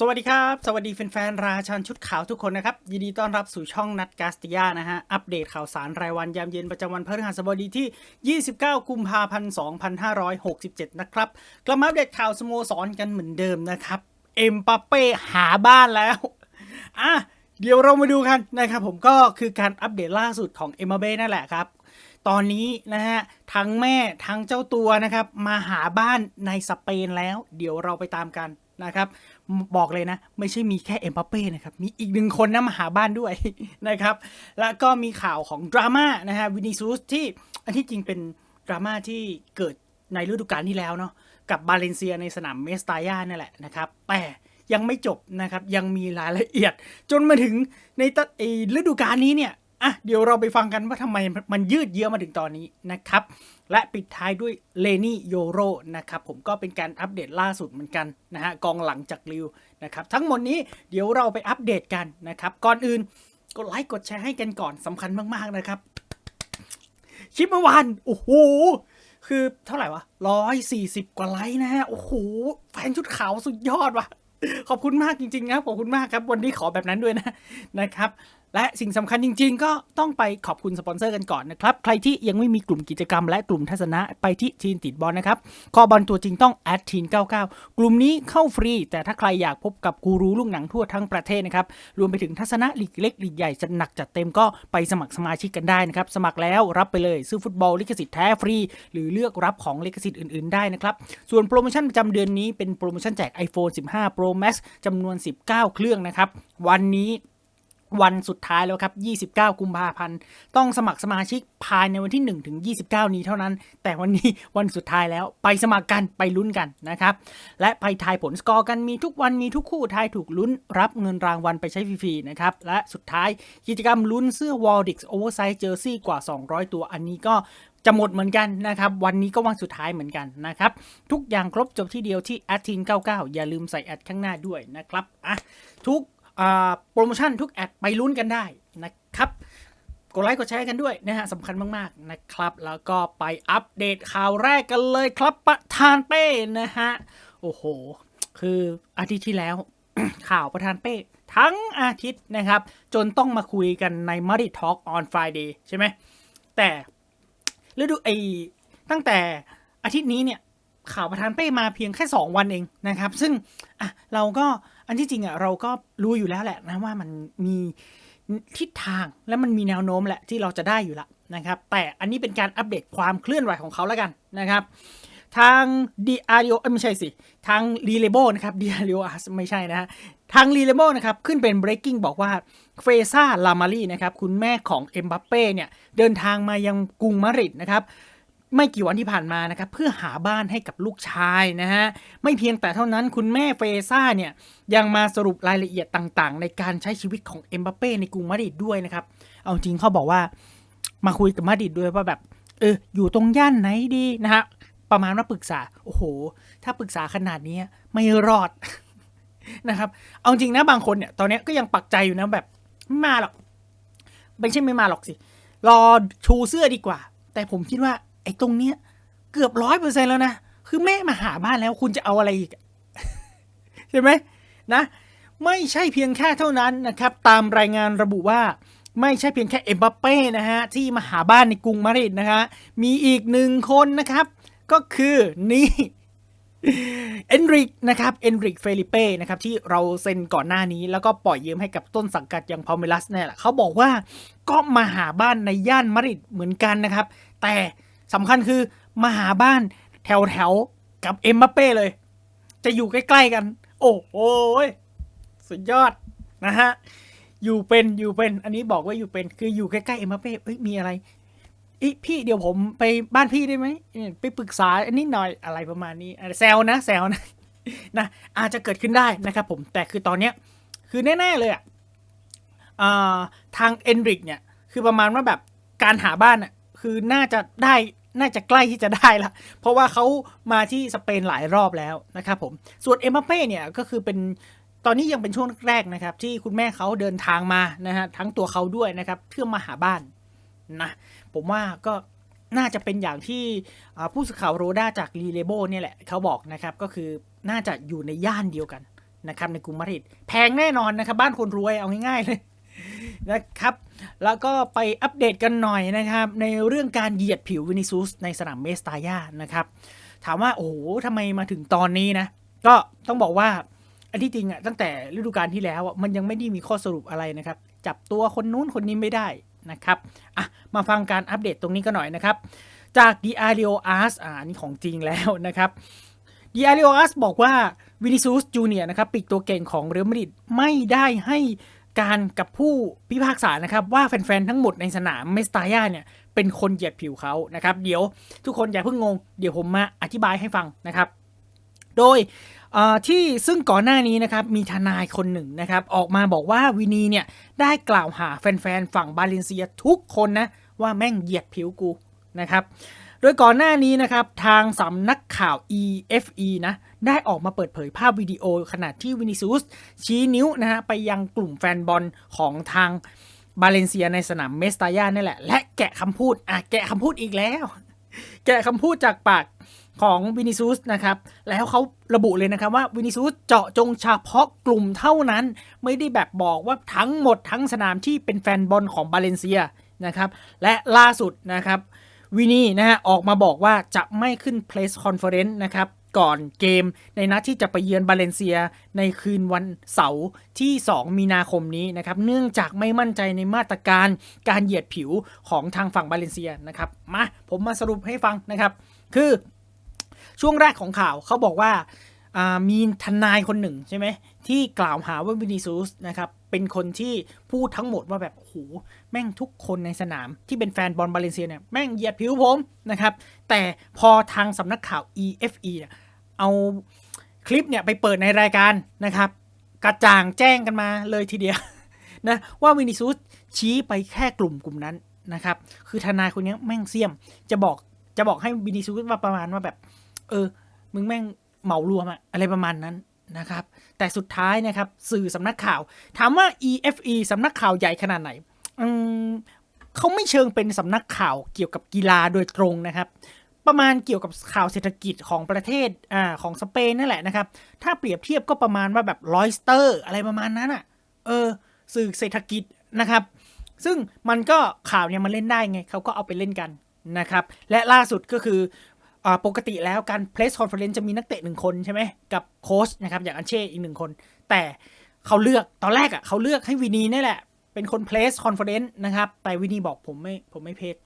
สวัสดีครับ สวัสดีแฟนๆ ราชันชุดขาวทุกคนนะครับ ยินดีต้อนรับสู่ช่องนัดกาสติยานะฮะ อัปเดตข่าวสารรายวันยามเย็นประจำวันพฤหัสบดีที่ 29 กุมภาพันธ์ 2567 นะครับ กลับมาอัปเดตข่าวสโมสรกันเหมือนเดิมนะครับ เอ็มปาเป้หาบ้านแล้ว อะ เดี๋ยวเรามาดูกันนะครับผมก็คือการอัปเดตล่าสุดของเอ็มเบ้นั่นแหละครับ ตอนนี้นะฮะทั้งแม่ทั้งเจ้าตัวนะครับมาหาบ้านในสเปนแล้ว เดี๋ยวเราไปตามกัน นะครับ บอกเลยนะ ไม่ใช่มีแค่เอ็มบัปเป้นะครับ มีอีกหนึ่งคนนะมาหาบ้านด้วยนะครับ แล้วก็มีข่าวของดราม่านะฮะวินิซูสที่อันที่จริงเป็นดราม่าที่เกิดในฤดูกาลที่แล้วเนาะกับบาเลนเซียในสนามเมสตาย่านี่แหละนะครับ แต่ยังไม่จบนะครับ ยังมีรายละเอียด จนมาถึงในตะไอฤดูกาลนี้เนี่ย อะเดี๋ยวเราไปฟังกันว่าทำไมมันยืดเยื้อมาถึงตอนนี้นะครับ และปิดท้ายด้วยเลนี่โยโรนะครับ ผมก็เป็นการอัปเดตล่าสุดเหมือนกันนะฮะกองหลังจากริวนะครับ ทั้งหมดนี้เดี๋ยวเราไปอัปเดตกันนะครับ ก่อนอื่นกดไลค์กดแชร์ให้กันก่อนสำคัญมากๆนะครับ คลิปเมื่อวานโอ้โหคือเท่าไหร่วะร้อยสี่สิบกว่าไลค์นะฮะโอ้โหแฟนชุดขาวสุดยอดว่ะขอบคุณมากจริงๆครับขอบคุณมากครับ วันนี้ขอแบบนั้นด้วยนะนะครับและสิ่งสำคัญจริง ๆ ก็ต้องไปขอบคุณสปอนเซอร์กันก่อนนะครับ ใครที่ยังไม่มีกลุ่มกิจกรรมและกลุ่มทัศนะไปที่ทีนติดบอลนะครับคอบอลตัวจริงต้องแอดทีน99 กลุ่มนี้เข้าฟรี แต่ถ้าใครอยากพบกับกูรูลูกหนังทั่วทั้งประเทศนะครับรวมไปถึงทัศนะลีกเล็กลีกใหญ่จะหนักจัดเต็มก็ไปสมัครสมาชิกกันได้นะครับสมัครแล้วรับไปเลยซื้อฟุตบอลลิขสิทธิ์แท้ฟรี หรือเลือกรับของลิขสิทธิ์อื่นๆได้นะครับส่วนโปรโมชั่นประจำเดือนนี้เป็นโปรโมชั่นแจก iPhone 15 Pro Max จำนวน 19 เครื่องนะครับวันนี้ วันสุดท้ายแล้วครับ 29 กุมภาพันธ์ ต้องสมัครสมาชิกภายในวันที่ 1 ถึง 29 นี้เท่านั้น แต่วันนี้วันสุดท้ายแล้วไปสมัครกันไปลุ้นกันนะครับ และไปทายผลสกอร์กันมีทุกวันมีทุกคู่ทายถูกลุ้นรับเงินรางวัลไปใช้ฟรีๆนะครับ และสุดท้ายกิจกรรมลุ้นเสื้อ w a l d i x Oversize Jersey กว่า 200 ตัวอันนี้ก็จะหมดเหมือนกันนะครับ วันนี้ก็วันสุดท้ายเหมือนกันนะครับ ทุกอย่างครบจบที่เดียวที่ a d t i n 99อย่าลืมใส่แอดข้างหน้าด้วยนะครับอะทุก โปรโมชั่นทุกแอดไปลุ้นกันได้นะครับ กดไลค์กดแชร์กันด้วยนะฮะสำคัญมากๆนะครับ แล้วก็ไปอัปเดตข่าวแรกกันเลยครับประธานเป้นะฮะ โอ้โห คืออาทิตย์ที่แล้ว ข่าวประธานเป้ ทั้งอาทิตย์นะครับ จนต้องมาคุยกันใน m a r i Talk on Friday ใช่ไหม แต่ฤดูไอตั้งแต่อาทิตย์นี้เนี่ยข่าวประธานเป้มาเพียงแค่ 2 วันเองนะครับ ซึ่งอะเราก็ อันที่จริงอะเราก็รู้อยู่แล้วแหละนะว่ามันมีทิศทางและมันมีแนวโน้มแหละที่เราจะได้อยู่ละนะครับ แต่อันนี้เป็นการอัปเดตความเคลื่อนไหวของเขาแล้วกันนะครับ ทางดีอาริโอไม่ใช่สิ ทางรีเลโบนะครับดีอาริโอไม่ใช่นะฮะทางรีเลโบนะครับ ขึ้นเป็น breaking บอกว่าเฟซ่าลามารีนะครับ คุณแม่ของเอ็มบัปเป้เนี่ย เดินทางมายังกรุงมาริดนะครับ ไม่กี่วันที่ผ่านมานะครับเพื่อหาบ้านให้กับลูกชายนะฮะไม่เพียงแต่เท่านั้นคุณแม่เฟซ่าเนี่ยยังมาสรุปรายละเอียดต่างๆ ในการใช้ชีวิตของเอ็มบัปเป้ในกรุงมาดริดด้วยนะครับ เอาจริงเขาบอกว่ามาคุยกับมาดริดด้วยว่าแบบเอออยู่ตรงย่านไหนดีนะฮะประมาณว่าปรึกษาโอ้โห ถ้าปรึกษาขนาดนี้ไม่รอดนะครับ เอาจริงนะบางคนเนี่ยตอนนี้ก็ยังปักใจอยู่นะแบบไม่มาหรอกไม่ใช่ไม่มาหรอกสิรอชูเสื้อดีกว่า แต่ผมคิดว่า ไอ้ตรงเนี้ยเกือบร้อยเปอร์เซ็นแล้วนะ คือแม่มาหาบ้านแล้วคุณจะเอาอะไรอีก ใช่ไหมนะ ไม่ใช่เพียงแค่เท่านั้นนะครับ ตามรายงานระบุว่าไม่ใช่เพียงแค่เอ็มบัปเป้นะฮะ ที่มาหาบ้านในกรุงมาดริดนะฮะ มีอีกหนึ่งคนนะครับ ก็คือนี่เอนริกนะครับเอนริกเฟลิเป้นะครับที่เราเซ็นก่อนหน้านี้ แล้วก็ปล่อยยืมให้กับต้นสังกัดอย่างพาเมลัสเนี่ยแหละเขาบอกว่าก็มาหาบ้านในย่านมาดริดเหมือนกันนะครับ แต่ สำคัญคือมาหาบ้านแถวแถวกับเอ็มบัปเป้เลย จะอยู่ใกล้ๆกัน โอ้โหสุดยอดนะฮะ อยู่เป็นอยู่เป็น อันนี้บอกว่าอยู่เป็น คืออยู่ใกล้ๆเอ็มบัปเป้เอ้ยมีอะไรอีพี่เดี๋ยวผมไปบ้านพี่ได้ไหมไปปรึกษาอันนี้หน่อยอะไรประมาณนี้แซวนะแซวนะนะอาจจะเกิดขึ้นได้นะครับผมแต่คือตอนเนี้ยคือแน่ๆเลยอะอ่าทางเอนริกเนี่ย คือประมาณว่าแบบการหาบ้านอะ คือน่าจะได้น่าจะใกล้ที่จะได้ละ เพราะว่าเขามาที่สเปนหลายรอบแล้วนะครับผม ส่วนเอ็มบัปเป้เนี่ยก็คือเป็นตอนนี้ยังเป็นช่วงแรกนะครับ ที่คุณแม่เขาเดินทางมานะฮะทั้งตัวเขาด้วยนะครับเพื่อมาหาบ้านนะผมว่าก็น่าจะเป็นอย่างที่ผู้สื่อข่าวโรด้าจากรีเลโบเนี่ยแหละเขาบอกนะครับก็คือน่าจะอยู่ในย่านเดียวกันนะครับในกรุงมาดริดแพงแน่นอนนะครับบ้านคนรวยเอาง่ายๆเลย นะครับ แล้วก็ไปอัปเดตกันหน่อยนะครับ ในเรื่องการเหยียดผิววินิซูสในสนามเมสตาญานะครับ ถามว่า โอ้โหทำไมมาถึงตอนนี้นะ ก็ต้องบอกว่า อันที่จริงอะตั้งแต่ฤดูกาลที่แล้วมันยังไม่ได้มีข้อสรุปอะไรนะครับ จับตัวคนนู้นคนนี้ไม่ได้นะครับอะมาฟังการอัปเดตตรงนี้กันหน่อยนะครับ จาก d i a r i o Ars อ่าอันนี่ของจริงแล้วนะครับ d i a r i o Ars บอกว่าวินิซูสจูเนียนะครับปีกตัวเก่งของเรอัลมาดริดไม่ได้ให้ การกับผู้พิพากษานะครับว่าแฟนๆทั้งหมดในสนามเมสตาญาเนี่ยเป็นคนเหยียดผิวเขานะครับ เดี๋ยวทุกคนอย่าเพิ่งงง เดี๋ยวผมมาอธิบายให้ฟังนะครับ โดยที่ซึ่งก่อนหน้านี้นะครับมีทนายคนหนึ่งนะครับ ออกมาบอกว่าวินีเนี่ยได้กล่าวหาแฟนๆฝั่งบาเลนเซียทุกคนนะว่าแม่งเหยียดผิวกูนะครับ โดยก่อนหน้านี้นะครับ ทางสำนักข่าว EFE นะได้ออกมาเปิดเผยภาพวิดีโอขณะที่วินิซูสชี้นิ้วนะฮะไปยังกลุ่มแฟนบอลของทางบาเลนเซียในสนามเมสตาญานี่แหละ และแกะคำพูดอะแกะคำพูดอีกแล้ว แกะคำพูดจากปากของวินิซูสนะครับ แล้วเขาระบุเลยนะครับว่าวินิซูสเจาะจงเฉพาะกลุ่มเท่านั้น ไม่ได้แบบบอกว่าทั้งหมดทั้งสนามที่เป็นแฟนบอลของบาเลนเซียนะครับ และล่าสุดนะครับ วินี่นะฮะออกมาบอกว่าจะไม่ขึ้น Press Conference นะครับก่อนเกมในนัดที่จะไปเยือนบาเลนเซียในคืนวันเสาร์ที่ 2 มีนาคมนี้นะครับเนื่องจากไม่มั่นใจในมาตรการการเหยียดผิวของทางฝั่งบาเลนเซียนะครับมาผมมาสรุปให้ฟังนะครับ คือช่วงแรกของข่าวเขาบอกว่ามีทนายคนหนึ่งใช่ไหม ที่กล่าวหาว่าวินิซูสนะครับเป็นคนที่พูดทั้งหมดว่าแบบโอ้โหแม่งทุกคนในสนามที่เป็นแฟนบอลบาเลนเซียเนี่ยแม่งเหยียดผิวผมนะครับแต่พอทางสำนักข่าว EFE เนี่ยเอาคลิปเนี่ยไปเปิดในรายการนะครับกระจ่างแจ้งกันมาเลยทีเดียวนะว่าวินิซูสชี้ไปแค่กลุ่มกลุ่มนั้นนะครับคือทนายคนนี้แม่งเสี่ยมจะบอกจะบอกให้วินิซูสว่าประมาณว่าแบบ เออ มึงแม่งเหมารวมอะอะไรประมาณนั้น นะครับ แต่สุดท้ายนะครับสื่อสำนักข่าว ถามว่า EFE สำนักข่าวใหญ่ขนาดไหนอืมเขาไม่เชิงเป็นสำนักข่าวเกี่ยวกับกีฬาโดยตรงนะครับ ประมาณเกี่ยวกับข่าวเศรษฐกิจของประเทศอ่าของสเปนนั่นแหละนะครับ ถ้าเปรียบเทียบก็ประมาณว่าแบบรอยสเตอร์อะไรประมาณนั้นอะเออสื่อเศรษฐกิจนะครับ ซึ่งมันก็ข่าวเนี่ยมันเล่นได้ไงเขาก็เอาไปเล่นกันนะครับ และล่าสุดก็คือ ปกติแล้วการ press conference จะมีนักเตะหนึ่งคนใช่ไหมกับโค้ชนะครับอย่างอันเช่อีกหนึ่งคน แต่เขาเลือกตอนแรกอะ่ะเขาเลือกให้วินีนี่แหละ เป็นคน press conference นะครับ แต่วินีบอกผมไม่ผมไม่เพจ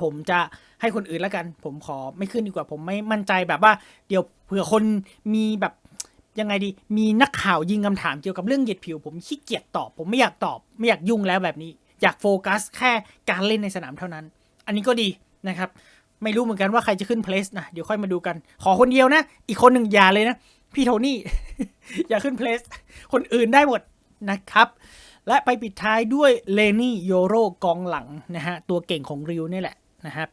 ผมจะให้คนอื่นแล้วกัน ผมขอไม่ขึ้นดีกว่าผมไม่มั่นใจแบบว่า เดี๋ยวเผื่อคนมีแบบยังไงดี มีนักข่าวยิงคำถามเกี่ยวกับเรื่องเหยียดผิว ผมขี้เกียจตอบ ผมไม่อยากตอบ ไม่อยากยุ่งแล้วแบบนี้ อยากโฟกัสแค่การเล่นในสนามเท่านั้น อันนี้ก็ดีนะครับ ไม่รู้เหมือนกันว่าใครจะขึ้นเพลสนะ เดี๋ยวค่อยมาดูกัน ขอคนเดียวนะ อีกคนหนึ่งอย่าเลยนะ พี่โทนี่ อย่าขึ้นเพลส คนอื่นได้หมดนะครับ และไปปิดท้ายด้วยเลนี่โยโรกองหลังนะฮะ ตัวเก่งของริวนี่แหละนะครับ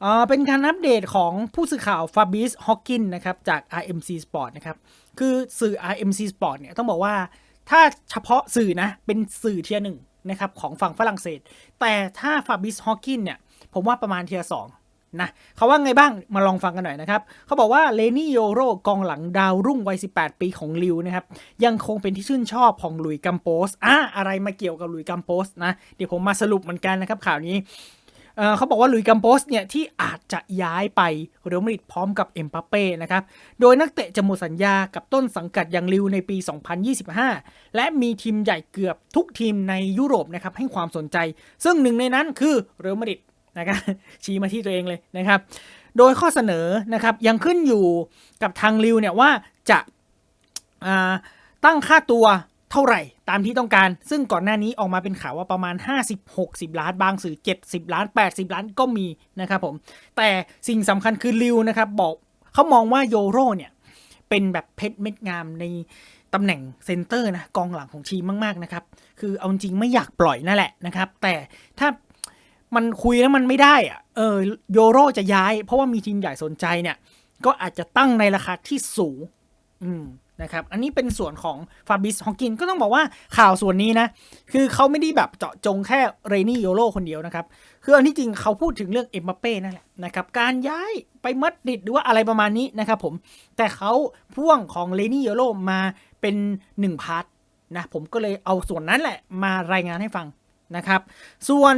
เอ่อเป็นการอัปเดตของผู้สื่อข่าวฟาบิสฮอกกินนะครับจาก RMC Sport นะครับ คือสื่อ RMC Sport เนี่ยต้องบอกว่าถ้าเฉพาะสื่อนะ เป็นสื่อเทียร์หนึ่งนะครับของฝั่งฝรั่งเศส แต่ถ้าฟาบิสฮอกกินเนี่ย ผมว่าประมาณเทียร์สอง นะเขาว่าไงบ้างมาลองฟังกันหน่อยนะครับ เขาบอกว่าเลนี่โยโรกองหลังดาวรุ่งวัย 18 ปีของลิวนะครับ ยังคงเป็นที่ชื่นชอบของหลุยกัมโปสอะอะไรมาเกี่ยวกับหลุยกัมโปสนะ เดี๋ยวผมมาสรุปเหมือนกันนะครับข่าวนี้เขาบอกว่าหลุยกัมโปสเนี่ยที่อาจจะย้ายไปเรอัลมาดริดพร้อมกับเอ็มบัปเป้นะครับ โดยนักเตะจะหมดสัญญากับต้นสังกัดอย่างลิวในปี 2025 และมีทีมใหญ่เกือบทุกทีมในยุโรปนะครับให้ความสนใจ ซึ่งหนึ่งในนั้นคือเรอัลมาดริด นะครับชี้มาที่ตัวเองเลยนะครับ โดยข้อเสนอนะครับยังขึ้นอยู่กับทางลิวเนี่ยว่าจะาตั้งค่าตัวเท่าไหร่ตามที่ต้องการ ซึ่งก่อนหน้านี้ออกมาเป็นข่าวว่าประมาณ 50-60 ล้านบางสื่อ 70 ล้าน 80 ล้านก็มีนะครับผม แต่สิ่งสำคัญคือลิวนะครับบอกเขามองว่าโยโรเนี่ยเป็นแบบเพชรเม็ดงามในตำแหน่งเซนเตอร์นะกองหลังของทีมมาก ๆ นะครับ คือเอาจริงไม่อยากปล่อยนั่นแหละนะครับ แต่ถ้า มันคุยแล้วมันไม่ได้อะเออโยโรจะย้าย เพราะว่ามีทีมใหญ่สนใจเนี่ย ก็อาจจะตั้งในราคาที่สูง อืมนะครับ อันนี้เป็นส่วนของฟาบิสฮอกกินก็ต้องบอกว่าข่าวส่วนนี้นะ คือเขาไม่ได้แบบเจาะจงแค่เรนี่โยโรคนเดียวนะครับ คืออันที่จริงเขาพูดถึงเรื่องเอ็มบัปเป้นั่นแหละนะครับ การย้ายไปมัดริดหรือว่าอะไรประมาณนี้นะครับผม แต่เขาพ่วงของเรนี่โยโรมาเป็นหนึ่งพาร์ทนะ ผมก็เลยเอาส่วนนั้นแหละมารายงานให้ฟังนะครับ ส่วน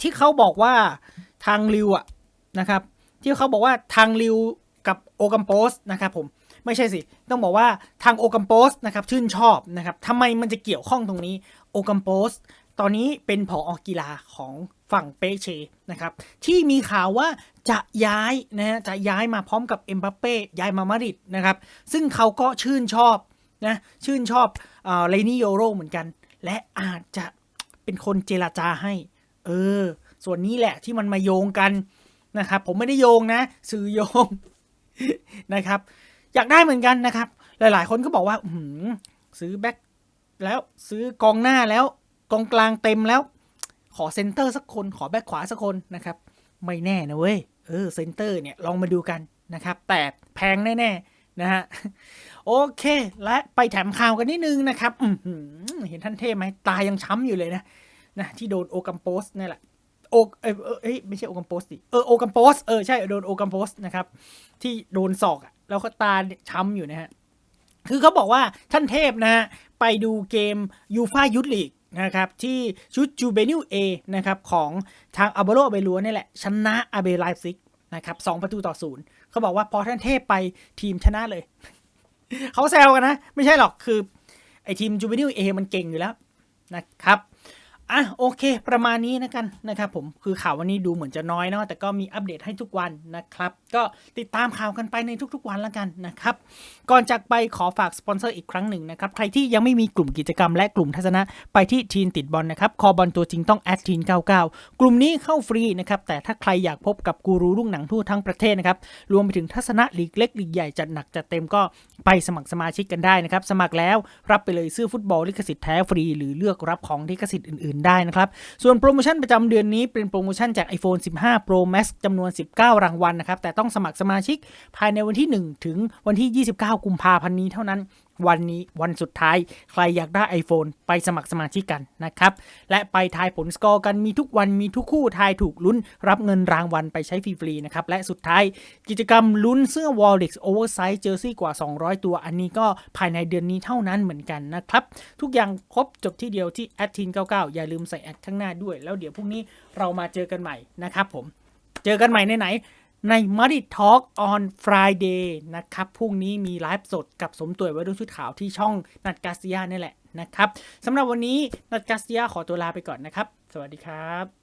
ที่เขาบอกว่าทางริวอะนะครับ ที่เขาบอกว่าทางริวกับโอกัมโปสนะครับผมไม่ใช่สิ ต้องบอกว่าทางโอกัมโปสนะครับชื่นชอบนะครับทำไมมันจะเกี่ยวข้องตรงนี้โอกัมโปสตอนนี้เป็นผออกีฬาของฝั่งเปเชนะครับที่มีข่าวว่าจะย้ายนะฮะจะย้ายมาพร้อมกับเอ็มบัปเป้ย้ายมามาดริดนะครับซึ่งเขาก็ชื่นชอบนะชื่นชอบเลนี่โยโรเหมือนกัน และอาจจะเป็นคนเจรจาให้ เออ ส่วนนี้แหละที่มันมาโยงกันนะครับ ผมไม่ได้โยงนะ สื่อโยงนะครับ อยากได้เหมือนกันนะครับ หลาย ๆ คนก็บอกว่าหือซื้อแบ็คแล้วซื้อกองหน้าแล้วกองกลางเต็มแล้ว ขอเซนเตอร์สักคนขอแบ็คขวาสักคนนะครับ ไม่แน่นะเว้ยเออเซนเตอร์เนี่ยลองมาดูกันนะครับ แต่แพงแน่ๆนะฮะโอเค และไปแถมข่าวกันนิดนึงนะครับเห็นท่านเทพไหมตายังช้ำอยู่เลยนะ นะที่โดนโอกัมโปสนี่แหละโอเออเฮ้ยไม่ใช่โอกัมโปสดิเออโอกัมโปสเออใช่โดนโอกัมโปสนะครับ ที่โดนศอกอะแล้วก็ตาช้ำอยู่นะฮะคือเขาบอกว่าท่านเทพนะฮะไปดูเกมยูฟายุทธลีกนะครับที่ชุดจูเบนิวเอนะครับของทางอาบโรเบลัวนี่แหละ ชนะอาเบไลฟ์ซิกนะครับสองประตูต่อศูนย์เขาบอกว่าพอท่านเทพไปทีมชนะเลย เขาแซวกันนะ ไม่ใช่หรอกคือ ไอทีมจูเบนิวเอมันเก่งอยู่แล้วนะครับ อะโอเค ประมาณนี้นะกันนะครับผมคือข่าววันนี้ดูเหมือนจะน้อยเนาะแต่ก็มีอัปเดตให้ทุกวันนะครับ ก็ติดตามข่าวกันไปในทุกๆวันแล้วกันนะครับ ก่อนจากไปขอฝากสปอนเซอร์อีกครั้งหนึ่งนะครับ ใครที่ยังไม่มีกลุ่มกิจกรรมและกลุ่มทัศนะไปที่ทีนติดบอลนะครับ คอบอลตัวจริงต้องแอดทีน99 กลุ่มนี้เข้าฟรีนะครับ แต่ถ้าใครอยากพบกับกูรูรุ่งหนังทั่วทั้งประเทศนะครับรวมไปถึงทัศนะลีกเล็กลีกใหญ่จัดหนักจัดเต็มก็ไปสมัครสมาชิกกันได้นะครับสมัครแล้วรับไปเลยเสื้อฟุตบอลลิขสิทธิ์แท้ฟรี หรือเลือกรับของลิขสิทธิ์อื่นได้นะครับ ส่วนโปรโมชั่นประจำเดือนนี้เป็นโปรโมชั่นจาก iPhone 15 Pro Max จำนวน 19 รางวัลนะครับ แต่ต้องสมัครสมาชิกภายในวันที่ 1 ถึงวันที่ 29 กุมภาพันธ์นี้เท่านั้น วันนี้วันสุดท้าย ใครอยากได้ iPhone ไปสมัครสมาชิกกันนะครับ และไปทายผลสกอร์กันมีทุกวันมีทุกคู่ทายถูกลุ้น รับเงินรางวัลไปใช้ฟรีๆนะครับ และสุดท้ายกิจกรรมลุ้นเสื้อ w a l l e x Oversize Jersey กว่า 200 ตัว อันนี้ก็ภายในเดือนนี้เท่านั้นเหมือนกันนะครับ ทุกอย่างครบจบที่เดียวที่ a d t i n 99 อย่าลืมใส่แอดข้างหน้าด้วย แล้วเดี๋ยวพรุ่งนี้เรามาเจอกันใหม่นะครับผม เจอกันใหม่ในไหน ใน m u d d y Talk on Friday นะครับ พรุ่งนี้มีไลฟ์สดกับสมตัวไวัยรุ่นชุดขาวที่ช่องนัดกาสเซียนี่แหละนะครับสำหรับวันนี้นัดกาสเซียขอตัวลาไปก่อนนะครับ สวัสดีครับ